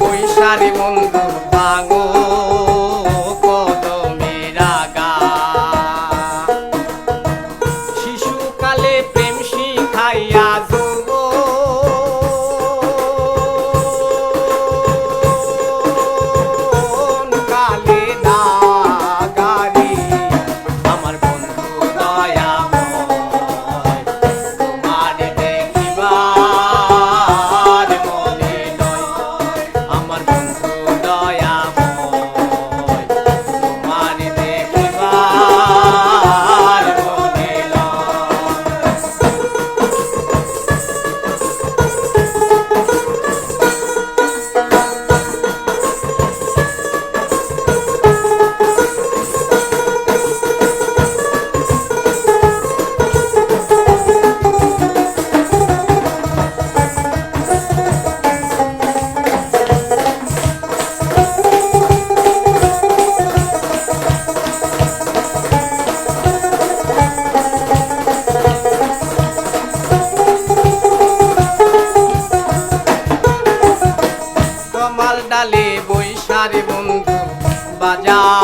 বৈশালী বন্ধু বাঙো 大家。